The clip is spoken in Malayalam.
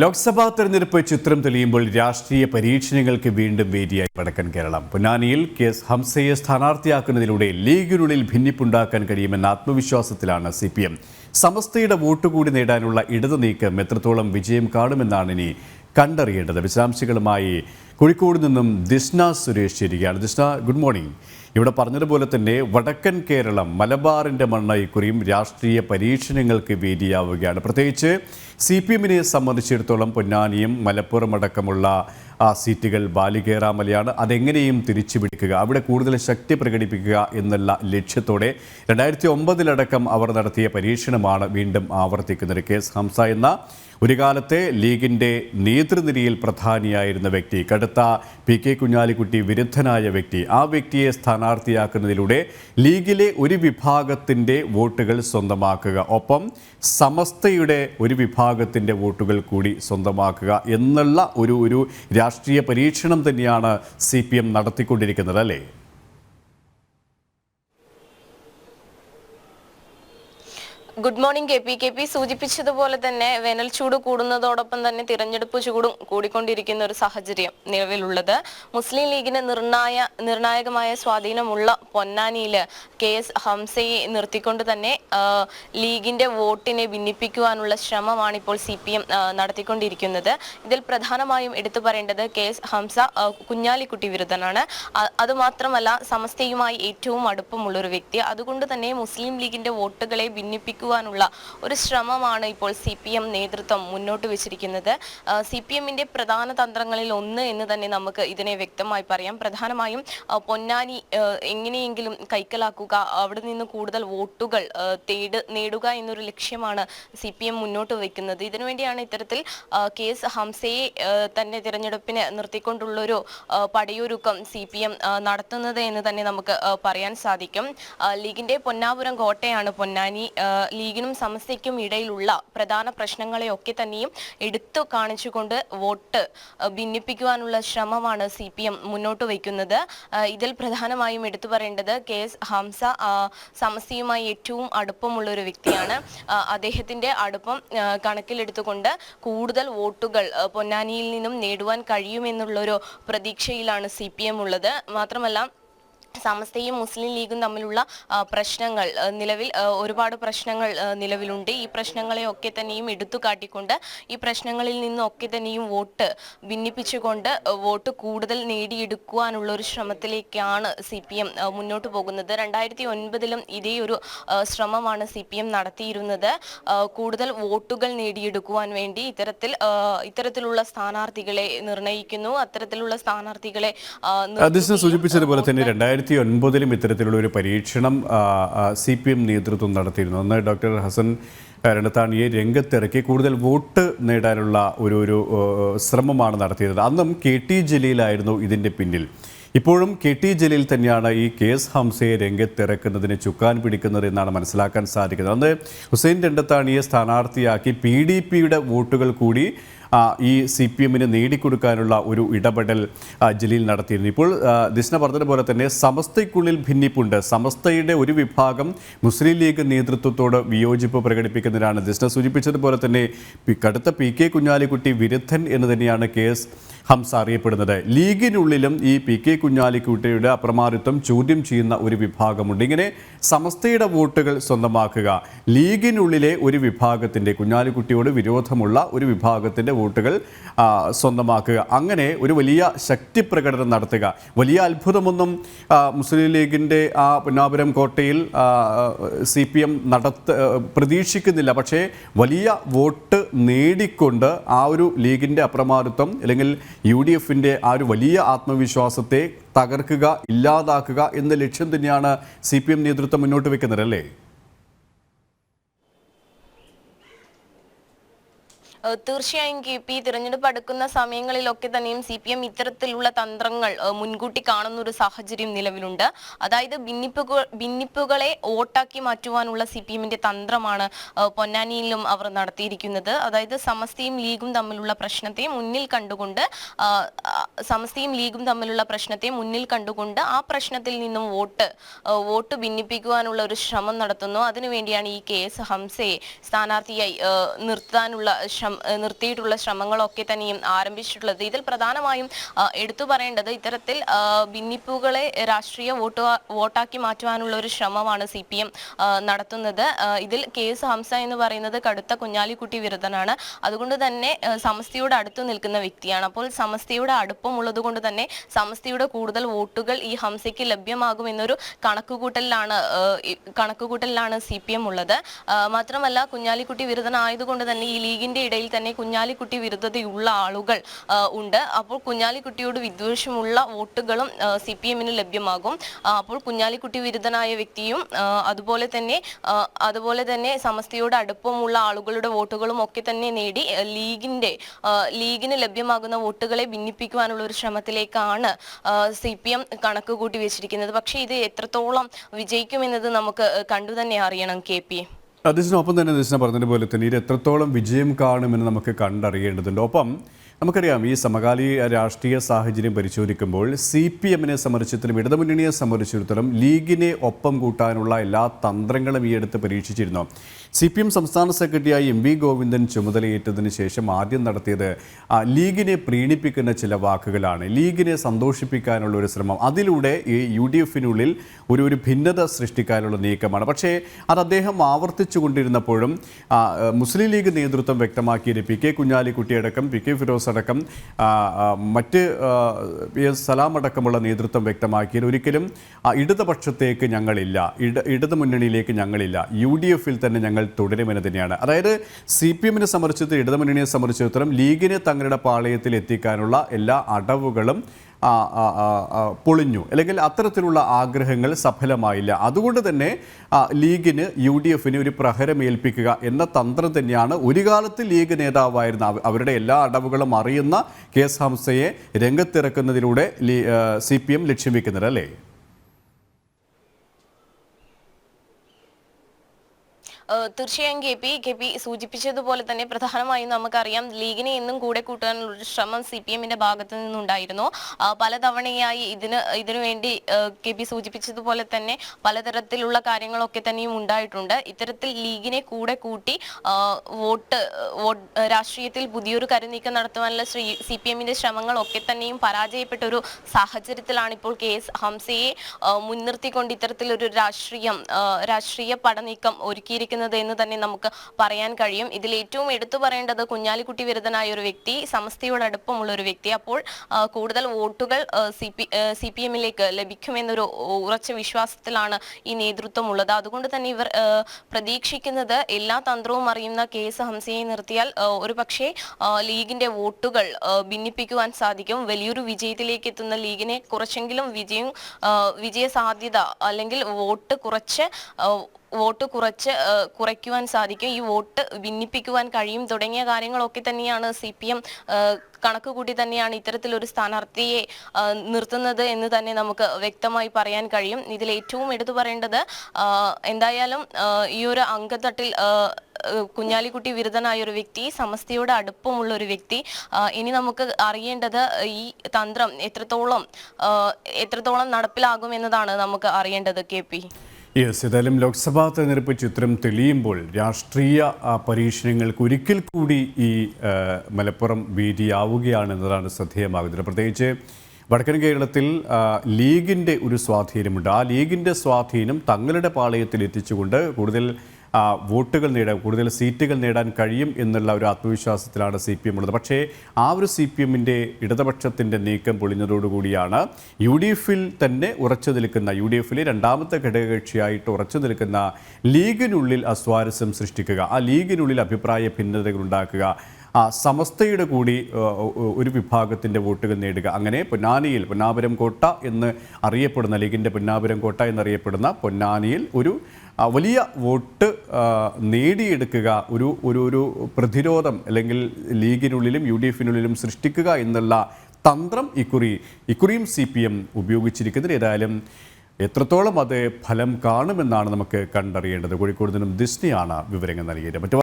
ലോക്സഭാ തെരഞ്ഞെടുപ്പ് ചിത്രം തെളിയുമ്പോൾ രാഷ്ട്രീയ പരീക്ഷണങ്ങൾക്ക് വീണ്ടും വേദിയായി വടക്കൻ കേരളം. പൊന്നാനിയിൽ കെ എസ് ഹംസയെ സ്ഥാനാർത്ഥിയാക്കുന്നതിലൂടെ ലീഗിനുള്ളിൽ ഭിന്നിപ്പുണ്ടാക്കാൻ കഴിയുമെന്ന ആത്മവിശ്വാസത്തിലാണ് സി പി എം. സമസ്തയുടെ വോട്ട് കൂടി നേടാനുള്ള ഇടതു നീക്കം എത്രത്തോളം വിജയം കാണുമെന്നാണ് ഇനി കണ്ടറിയേണ്ടത്. വിശദാംശങ്ങളുമായി കോഴിക്കോട് നിന്നും ദിഷ്ണ സുരേഷ് ചേരുകയാണ്. ദിഷ്ണ ഗുഡ് മോർണിംഗ് ഇവിടെ പറഞ്ഞതുപോലെ തന്നെ വടക്കൻ കേരളം മലബാറിന്റെ മണ്ണ ഇക്കുറിയും രാഷ്ട്രീയ പരീക്ഷണങ്ങൾക്ക് വേദിയാവുകയാണ്. പ്രത്യേകിച്ച് സി പി എമ്മിനെ സംബന്ധിച്ചിടത്തോളം പൊന്നാനിയും മലപ്പുറം അടക്കമുള്ള ആ സീറ്റുകൾ ബാലികേറാമലയാണ് അതെങ്ങനെയും തിരിച്ചു പിടിക്കുക അവിടെ കൂടുതൽ ശക്തി പ്രകടിപ്പിക്കുക എന്നുള്ള ലക്ഷ്യത്തോടെ രണ്ടായിരത്തി ഒമ്പതിലടക്കം അവർ നടത്തിയ പരീക്ഷണമാണ് വീണ്ടും ആവർത്തിക്കുന്നത്. കെ എസ് ഹംസ എന്ന ഒരു കാലത്തെ ലീഗിന്റെ നേതൃനിരയിൽ പ്രധാനിയായിരുന്ന വ്യക്തി കടുത്ത പി കെ കുഞ്ഞാലിക്കുട്ടി വിരുദ്ധനായ വ്യക്തി. ആ വ്യക്തിയെ സ്ഥാനാർത്ഥിയാക്കുന്നതിലൂടെ ലീഗിലെ ഒരു വിഭാഗത്തിന്റെ വോട്ടുകൾ സ്വന്തമാക്കുക ഒപ്പം സമസ്തയുടെ ഒരു വിഭാഗത്തിന്റെ വോട്ടുകൾ കൂടി സ്വന്തമാക്കുക എന്നുള്ള ഒരു ഒരു രാഷ്ട്രീയ പരീക്ഷണം തന്നെയാണ് സി പി എം നടത്തിക്കൊണ്ടിരിക്കുന്നത് അല്ലേ? Good morning K P K P സൂചിപ്പിച്ചതുപോലെ തന്നെ വേനൽ ചൂട് കൂടുന്നതോടൊപ്പം തന്നെ തിരഞ്ഞെടുപ്പ് ചൂടും കൂടിക്കൊണ്ടിരിക്കുന്ന ഒരു സാഹചര്യം നിലവിലുള്ളത്. മുസ്ലിം ലീഗിന് നിർണായ നിർണായകമായ സ്വാധീനമുള്ള പൊന്നാനിയിൽ കെ എസ് ഹംസയെ നിർത്തിക്കൊണ്ട് തന്നെ ലീഗിന്റെ വോട്ടിനെ ഭിന്നിപ്പിക്കുവാനുള്ള ശ്രമമാണ് ഇപ്പോൾ സി പി എം നടത്തിക്കൊണ്ടിരിക്കുന്നത്. ഇതിൽ പ്രധാനമായും എടുത്തു പറയേണ്ടത് കെ എസ് ഹംസ കുഞ്ഞാലിക്കുട്ടി വിരുദ്ധനാണ്. അത് അതുമാത്രമല്ല സമസ്തയുമായി ഏറ്റവും അടുപ്പമുള്ള ഒരു വ്യക്തി. അതുകൊണ്ട് തന്നെ മുസ്ലിം ലീഗിന്റെ വോട്ടുകളെ ഭിന്നിപ്പിക്കുവാനുള്ള ഒരു ശ്രമമാണ് ഇപ്പോൾ സി പി എം നേതൃത്വം മുന്നോട്ട് വെച്ചിരിക്കുന്നത്. സി പി എമ്മിന്റെ പ്രധാന തന്ത്രങ്ങളിൽ ഒന്ന് എന്ന് തന്നെ നമുക്ക് ഇതിനെ വ്യക്തമായി പറയാം. പ്രധാനമായും പൊന്നാനി എങ്ങനെയെങ്കിലും കൈക്കലാക്കുക അവിടെ നിന്ന് കൂടുതൽ വോട്ടുകൾ തേട് നേടുക എന്നൊരു ലക്ഷ്യമാണ് സി പി എം മുന്നോട്ട് വയ്ക്കുന്നത് ഇതിനുവേണ്ടിയാണ് ഇത്തരത്തിൽ കെ എസ് ഹംസയെ തന്നെ തിരഞ്ഞെടുപ്പിന് നിർത്തിക്കൊണ്ടുള്ളൊരു പടയൊരുക്കം സി പി എം നടത്തുന്നത് എന്ന് തന്നെ നമുക്ക് പറയാൻ സാധിക്കും. ലീഗിന്റെ പൊന്നാപുരം കോട്ടയാണ് പൊന്നാനി ലീഗിനും സമസ്തയ്ക്കും ഇടയിലുള്ള പ്രധാന പ്രശ്നങ്ങളെയൊക്കെ തന്നെയും എടുത്തു കാണിച്ചുകൊണ്ട് വോട്ട് ഭിന്നിപ്പിക്കുവാനുള്ള ശ്രമമാണ് സി പി എം മുന്നോട്ട് വയ്ക്കുന്നത്. ഇതിൽ പ്രധാനമായും എടുത്തു പറയേണ്ടത് കെ എസ് ഹംസ സമസ്തയുമായി ഏറ്റവും അടുപ്പമുള്ള ഒരു വ്യക്തിയാണ്. അദ്ദേഹത്തിന്റെ അടുപ്പം കണക്കിലെടുത്തുകൊണ്ട് കൂടുതൽ വോട്ടുകൾ പൊന്നാനിയിൽ നിന്നും നേടുവാൻ കഴിയുമെന്നുള്ളൊരു പ്രതീക്ഷയിലാണ് സി പി എം ഉള്ളത്. മാത്രമല്ല സമസ്തയും മുസ്ലിം ലീഗും തമ്മിലുള്ള പ്രശ്നങ്ങൾ നിലവിൽ ഒരുപാട് പ്രശ്നങ്ങൾ നിലവിലുണ്ട്. ഈ പ്രശ്നങ്ങളെയൊക്കെ തന്നെയും എടുത്തു കാട്ടിക്കൊണ്ട് ഈ പ്രശ്നങ്ങളിൽ നിന്നൊക്കെ തന്നെയും വോട്ട് ഭിന്നിപ്പിച്ചുകൊണ്ട് വോട്ട് കൂടുതൽ നേടിയെടുക്കുവാനുള്ള ഒരു ശ്രമത്തിലേക്കാണ് സി പി എം മുന്നോട്ട് പോകുന്നത്. രണ്ടായിരത്തി ഒൻപതിലും ഇതേ ഒരു ശ്രമമാണ് സി പി എം നടത്തിയിരുന്നത്. കൂടുതൽ വോട്ടുകൾ നേടിയെടുക്കുവാൻ വേണ്ടി ഇത്തരത്തിൽ ഇത്തരത്തിലുള്ള സ്ഥാനാർത്ഥികളെ നിർണയിക്കുന്നു. അത്തരത്തിലുള്ള സ്ഥാനാർത്ഥികളെ സൂചിപ്പിച്ചതുപോലെ തന്നെ രണ്ടായിരത്തി ഒൻപതിലും ഇത്തരത്തിലുള്ള ഒരു പരീക്ഷണം സി പി എം നേതൃത്വം നടത്തിയിരുന്നു. അന്ന് ഡോക്ടർ ഹസൻ രണ്ടത്താണിയെ രംഗത്തിറക്കി കൂടുതൽ വോട്ട് നേടാനുള്ള ഒരു ഒരു ശ്രമമാണ് നടത്തിയത്. അന്നും കെ ടി ജലീലായിരുന്നു ഇതിന്റെ പിന്നിൽ. ഇപ്പോഴും കെ ടി ജലീൽ തന്നെയാണ് ഈ കെ എസ് ഹംസയെ രംഗത്തിറക്കുന്നതിന് ചുക്കാൻ പിടിക്കുന്നത് എന്നാണ് മനസ്സിലാക്കാൻ സാധിക്കുന്നത്. അന്ന് ഹുസൈൻ രണ്ടത്താണിയെ സ്ഥാനാർത്ഥിയാക്കി പി ഡി പിയുടെ വോട്ടുകൾ കൂടി ഈ സി പി എമ്മിന് നേടിക്കൊടുക്കാനുള്ള ഒരു ഇടപെടൽ ജലീൽ നടത്തിയിരുന്നു. ഇപ്പോൾ ദിഷ്ണ ദിസ്ന പറഞ്ഞതുപോലെ തന്നെ സമസ്തയ്ക്കുള്ളിൽ ഭിന്നിപ്പുണ്ട്. സമസ്തയുടെ ഒരു വിഭാഗം മുസ്ലിം ലീഗ് നേതൃത്വത്തോട് വിയോജിപ്പ് പ്രകടിപ്പിക്കുന്നതിനാണ്. ദിസ്ന സൂചിപ്പിച്ചതുപോലെ തന്നെ കടുത്ത പി കെ കുഞ്ഞാലിക്കുട്ടി വിരുദ്ധൻ എന്ന് തന്നെയാണ് കെ എസ് ഹംസ അറിയപ്പെടുന്നത്. ലീഗിനുള്ളിലും ഈ പി കെ കുഞ്ഞാലിക്കുട്ടിയുടെ അപ്രമാദിത്വം ചോദ്യം ചെയ്യുന്ന ഒരു വിഭാഗമുണ്ട്. ഇങ്ങനെ സമസ്തയുടെ വോട്ടുകൾ സ്വന്തമാക്കുക. ലീഗിനുള്ളിലെ ഒരു വിഭാഗത്തിന്റെ കുഞ്ഞാലിക്കുട്ടിയോട് വിരോധമുള്ള ഒരു വിഭാഗത്തിന്റെ വോട്ടുകൾ സ്വന്തമാക്കുക. അങ്ങനെ ഒരു വലിയ ശക്തി പ്രകടനം നടത്തുക. വലിയ അത്ഭുതമൊന്നും മുസ്ലിം ലീഗിന്റെ ആ പുന്നാപുരം കോട്ടയിൽ സി പി എം നടത്ത പ്രതീക്ഷിക്കുന്നില്ല. പക്ഷേ വലിയ വോട്ട് നേടിക്കൊണ്ട് ആ ഒരു ലീഗിന്റെ അപ്രമാദിത്വം അല്ലെങ്കിൽ യു ഡി എഫിന്റെ ആ ഒരു വലിയ ആത്മവിശ്വാസത്തെ തകർക്കുക ഇല്ലാതാക്കുക എന്ന ലക്ഷ്യം തന്നെയാണ് സി പി എം നേതൃത്വം മുന്നോട്ട് വെക്കുന്നത് അല്ലേ? തീർച്ചയായും കെ പി തിരഞ്ഞെടുപ്പ് അടുക്കുന്ന സമയങ്ങളിലൊക്കെ തന്നെയും സി പി എം ഇത്തരത്തിലുള്ള തന്ത്രങ്ങൾ മുൻകൂട്ടി കാണുന്ന ഒരു സാഹചര്യം നിലവിലുണ്ട്. അതായത് ഭിന്നിപ്പുകൾ ഭിന്നിപ്പുകളെ വോട്ടാക്കി മാറ്റുവാനുള്ള സി പി എമ്മിന്റെ തന്ത്രമാണ് പൊന്നാനിയിലും അവർ നടത്തിയിരിക്കുന്നത്. അതായത് സമസ്തയും ലീഗും തമ്മിലുള്ള പ്രശ്നത്തെ മുന്നിൽ കണ്ടുകൊണ്ട് സമസ്തയും ലീഗും തമ്മിലുള്ള പ്രശ്നത്തെ മുന്നിൽ കണ്ടുകൊണ്ട് ആ പ്രശ്നത്തിൽ നിന്നും വോട്ട് വോട്ട് ഭിന്നിപ്പിക്കുവാനുള്ള ഒരു ശ്രമം നടത്തുന്നു. അതിനുവേണ്ടിയാണ് ഈ കെ എസ് ഹംസയെ സ്ഥാനാർത്ഥിയായി നിർത്താനുള്ള ശ്രമം നിർത്തിയിട്ടുള്ള ശ്രമങ്ങളൊക്കെ തന്നെയും ആരംഭിച്ചിട്ടുള്ളത്. ഇതിൽ പ്രധാനമായും എടുത്തു പറയേണ്ടത് ഇത്തരത്തിൽ ഭിന്നിപ്പുകളെ രാഷ്ട്രീയ വോട്ട് വോട്ടാക്കി മാറ്റുവാനുള്ള ഒരു ശ്രമമാണ് സി പി എം നടത്തുന്നത് ഇതിൽ കെ എസ് ഹംസ എന്ന് പറയുന്നത് കടുത്ത കുഞ്ഞാലിക്കുട്ടി വിരുദ്ധനാണ്. അതുകൊണ്ട് തന്നെ സമസ്തയോട് അടുത്തു നിൽക്കുന്ന വ്യക്തിയാണ്. അപ്പോൾ സമസ്തയുടെ അടുപ്പമുള്ളത് കൊണ്ട് തന്നെ സമസ്തയുടെ കൂടുതൽ വോട്ടുകൾ ഈ ഹംസയ്ക്ക് ലഭ്യമാകും എന്നൊരു കണക്കുകൂട്ടലിലാണ് കണക്കുകൂട്ടലിലാണ് സി പി എം ഉള്ളത്. മാത്രമല്ല കുഞ്ഞാലിക്കുട്ടി വിരുദ്ധനായതുകൊണ്ട് തന്നെ ഈ ലീഗിന്റെ ഇടയിൽ തന്നെ കുഞ്ഞാലിക്കുട്ടി വിരുദ്ധതയുള്ള ആളുകൾ ഉണ്ട്. അപ്പോൾ കുഞ്ഞാലിക്കുട്ടിയോട് വിദ്വേഷമുള്ള വോട്ടുകളും സി പി എമ്മിന് ലഭ്യമാകും അപ്പോൾ കുഞ്ഞാലിക്കുട്ടി വിരുദ്ധനായ വ്യക്തിയും അതുപോലെ തന്നെ അതുപോലെ തന്നെ സമസ്തയോട് അടുപ്പമുള്ള ആളുകളുടെ വോട്ടുകളും ഒക്കെ തന്നെ നേടി ലീഗിന്റെ ലീഗിന് ലഭ്യമാകുന്ന വോട്ടുകളെ ഭിന്നിപ്പിക്കുവാനുള്ള ഒരു ശ്രമത്തിലേക്കാണ് സി പി എം കണക്ക് കൂട്ടി വെച്ചിരിക്കുന്നത്. പക്ഷേ ഇത് എത്രത്തോളം വിജയിക്കുമെന്നത് നമുക്ക് കണ്ടു തന്നെ അറിയണം കെ പി. അതിനൊപ്പം തന്നെ ദിശ പറഞ്ഞതുപോലെ തന്നെ ഇത് എത്രത്തോളം വിജയം കാണുമെന്ന് നമുക്ക് കണ്ടറിയേണ്ടതുണ്ട്. ഒപ്പം നമുക്കറിയാം ഈ സമകാലിക രാഷ്ട്രീയ സാഹചര്യം പരിശോധിക്കുമ്പോൾ സി പി എമ്മിനെ സംബന്ധിച്ചിടത്തോളം ഇടതുമുന്നണിയെ സംബന്ധിച്ചിടത്തോളം ലീഗിനെ ഒപ്പം കൂട്ടാനുള്ള എല്ലാ തന്ത്രങ്ങളും ഈ അടുത്ത് പരീക്ഷിച്ചിരുന്നു. സി പി എം സംസ്ഥാന സെക്രട്ടറിയായി എം വി ഗോവിന്ദൻ ചുമതലയേറ്റതിന് ശേഷം ആദ്യം നടത്തിയത് ലീഗിനെ പ്രീണിപ്പിക്കുന്ന ചില വാക്കുകളാണ്. ലീഗിനെ സന്തോഷിപ്പിക്കാനുള്ള ഒരു ശ്രമം. അതിലൂടെ ഈ യു ഡി എഫിനുള്ളിൽ ഒരു ഒരു ഭിന്നത സൃഷ്ടിക്കാനുള്ള നീക്കമാണ്. പക്ഷേ അത് അദ്ദേഹം ആവർത്തിച്ചു കൊണ്ടിരുന്നപ്പോഴും മുസ്ലിം ലീഗ് നേതൃത്വം വ്യക്തമാക്കിയത് പി കെ കുഞ്ഞാലിക്കുട്ടിയടക്കം പി കെ ഫിറോസ് അടക്കം മറ്റ് എസ് സലാം അടക്കമുള്ള നേതൃത്വം വ്യക്തമാക്കിയത് ഒരിക്കലും ഇടതുപക്ഷത്തേക്ക് ഞങ്ങളില്ല ഇട ഇടതു മുന്നണിയിലേക്ക് ഞങ്ങളില്ല യു ഡി എഫിൽ തന്നെ ഞങ്ങൾ തുടരുമെന്ന് തന്നെയാണ്. അതായത് സി പി എമ്മിനെ സംബന്ധിച്ചിടത്തോളം ഇടതുമുന്നണിയെ സംബന്ധിച്ചിടത്തോളം ലീഗിനെ തങ്ങളുടെ പാളയത്തിൽ എത്തിക്കാനുള്ള എല്ലാ അടവുകളും പൊളിഞ്ഞു. അല്ലെങ്കിൽ അത്തരത്തിലുള്ള ആഗ്രഹങ്ങൾ സഫലമായില്ല. അതുകൊണ്ട് തന്നെ ലീഗിന് യു ഡി എഫിന് ഒരു പ്രഹരമേൽപ്പിക്കുക എന്ന തന്ത്രം തന്നെയാണ് ഒരു കാലത്ത് ലീഗ് നേതാവായിരുന്ന അവരുടെ എല്ലാ അടവുകളും അറിയുന്ന കെ എസ് ഹംസയെ രംഗത്തിറക്കുന്നതിലൂടെ സി പി എം ലക്ഷ്യം വെക്കുന്നത് അല്ലേ? തീർച്ചയായും കെ പി കെ പി സൂചിപ്പിച്ചതുപോലെ തന്നെ പ്രധാനമായും നമുക്കറിയാം ലീഗിനെ എന്നും കൂടെ കൂട്ടാനുള്ള ശ്രമം സി പി എമ്മിന്റെ ഭാഗത്തു നിന്നുണ്ടായിരുന്നു. പലതവണയായി ഇതിന് ഇതിനുവേണ്ടി കെ പി സൂചിപ്പിച്ചതുപോലെ തന്നെ പലതരത്തിലുള്ള കാര്യങ്ങളൊക്കെ തന്നെയും ഉണ്ടായിട്ടുണ്ട്. ഇത്തരത്തിൽ ലീഗിനെ കൂടെ കൂട്ടി വോട്ട് രാഷ്ട്രീയത്തിൽ പുതിയൊരു കരുനീക്കം നടത്തുവാനുള്ള ശ്രീ സി പി എമ്മിന്റെ ശ്രമങ്ങളൊക്കെ തന്നെയും പരാജയപ്പെട്ട ഒരു സാഹചര്യത്തിലാണ് ഇപ്പോൾ കെ എസ് ഹംസയെ മുൻനിർത്തിക്കൊണ്ട് ഇത്തരത്തിലൊരു രാഷ്ട്രീയം രാഷ്ട്രീയ പടനീക്കം ഒരുക്കിയിരിക്കുന്നത് എന്ന് തന്നെ നമുക്ക് പറയാൻ കഴിയും. ഇതിൽ ഏറ്റവും എടുത്തു പറയേണ്ടത് കുഞ്ഞാലിക്കുട്ടി വിരുദ്ധനായ ഒരു വ്യക്തി സമസ്തയോട് അടുപ്പമുള്ള ഒരു വ്യക്തി. അപ്പോൾ കൂടുതൽ വോട്ടുകൾ സി പി സി പി എമ്മിലേക്ക് ലഭിക്കുമെന്നൊരു ഉറച്ച വിശ്വാസത്തിലാണ് ഈ നേതൃത്വം ഉള്ളത് അതുകൊണ്ട് തന്നെ ഇവർ പ്രതീക്ഷിക്കുന്നത് എല്ലാ തന്ത്രവും അറിയുന്ന കെ എസ് ഹംസയെ നിർത്തിയാൽ ഒരു പക്ഷേ ലീഗിന്റെ വോട്ടുകൾ ഭിന്നിപ്പിക്കുവാൻ സാധിക്കും. വലിയൊരു വിജയത്തിലേക്ക് എത്തുന്ന ലീഗിനെ കുറച്ചെങ്കിലും വിജയം വിജയ സാധ്യത അല്ലെങ്കിൽ വോട്ട് കുറച്ച് വോട്ട് കുറച്ച് കുറയ്ക്കുവാൻ സാധിക്കും. ഈ വോട്ട് ഭിന്നിപ്പിക്കുവാൻ കഴിയും. തുടങ്ങിയ കാര്യങ്ങളൊക്കെ തന്നെയാണ് സി പി എം കണക്ക് കൂട്ടി തന്നെയാണ് ഇത്തരത്തിലൊരു സ്ഥാനാർത്ഥിയെ നിർത്തുന്നത് എന്ന് തന്നെ നമുക്ക് വ്യക്തമായി പറയാൻ കഴിയും. ഇതിൽ ഏറ്റവും എടുത്തു പറയേണ്ടത് എന്തായാലും ഈ ഒരു അംഗത്തട്ടിൽ കുഞ്ഞാലിക്കുട്ടി വിരുദ്ധനായ ഒരു വ്യക്തി സമസ്തയോട് അടുപ്പമുള്ള ഒരു വ്യക്തി. ഇനി നമുക്ക് അറിയേണ്ടത് ഈ തന്ത്രം എത്രത്തോളം എത്രത്തോളം നടപ്പിലാകും എന്നതാണ് നമുക്ക് അറിയേണ്ടത് കെ പി. യെസ് ഏതായാലും ലോക്സഭാ തെരഞ്ഞെടുപ്പ് ചിത്രം തെളിയുമ്പോൾ രാഷ്ട്രീയ പരീക്ഷണങ്ങൾക്ക് ഒരിക്കൽ കൂടി ഈ മലപ്പുറം വീതിയാവുകയാണ് എന്നതാണ് ശ്രദ്ധേയമാകുന്നത്. പ്രത്യേകിച്ച് വടക്കൻ കേരളത്തിൽ ലീഗിന്റെ ഒരു സ്വാധീനമുണ്ട്. ആ ലീഗിന്റെ സ്വാധീനം തങ്ങളുടെ പാളയത്തിൽ എത്തിച്ചുകൊണ്ട് കൂടുതൽ വോട്ടുകൾ നേടാൻ കൂടുതൽ സീറ്റുകൾ നേടാൻ കഴിയും എന്നുള്ള ഒരു ആത്മവിശ്വാസത്തിലാണ് സി പി എം ഉള്ളത്. പക്ഷേ ആ ഒരു സി പി എമ്മിന്റെ ഇടതുപക്ഷത്തിന്റെ നീക്കം പൊളിഞ്ഞതോടുകൂടിയാണ് യു ഡി എഫിൽ തന്നെ ഉറച്ചു നിൽക്കുന്ന യു ഡി എഫിലെ രണ്ടാമത്തെ ഘടകകക്ഷിയായിട്ട് ഉറച്ചു നിൽക്കുന്ന ലീഗിനുള്ളിൽ അസ്വാരസ്യം സൃഷ്ടിക്കുക ആ ലീഗിനുള്ളിൽ അഭിപ്രായ ഭിന്നതകൾ ഉണ്ടാക്കുക ആ സമസ്തയുടെ കൂടി ഒരു വിഭാഗത്തിന്റെ വോട്ടുകൾ നേടുക. അങ്ങനെ പൊന്നാനിയിൽ പൊന്നാപുരം കോട്ട എന്ന് അറിയപ്പെടുന്ന ലീഗിന്റെ പൊന്നാപുരം കോട്ട എന്നറിയപ്പെടുന്ന പൊന്നാനിയിൽ ഒരു വലിയ വോട്ട് നേടിയെടുക്കുക ഒരു ഒരു ഒരു പ്രതിരോധം അല്ലെങ്കിൽ ലീഗിനുള്ളിലും യു ഡി എഫിനുള്ളിലും സൃഷ്ടിക്കുക എന്നുള്ള തന്ത്രം ഇക്കുറി ഇക്കുറിയും സി പി എം ഉപയോഗിച്ചിരിക്കുന്നത് ഏതായാലും എത്രത്തോളം അത് ഫലം കാണുമെന്നാണ് നമുക്ക് കണ്ടറിയേണ്ടത്. കോഴിക്കോട് നിന്നും ദിസ്നിയാണ് വിവരങ്ങൾ നൽകിയത്. മറ്റു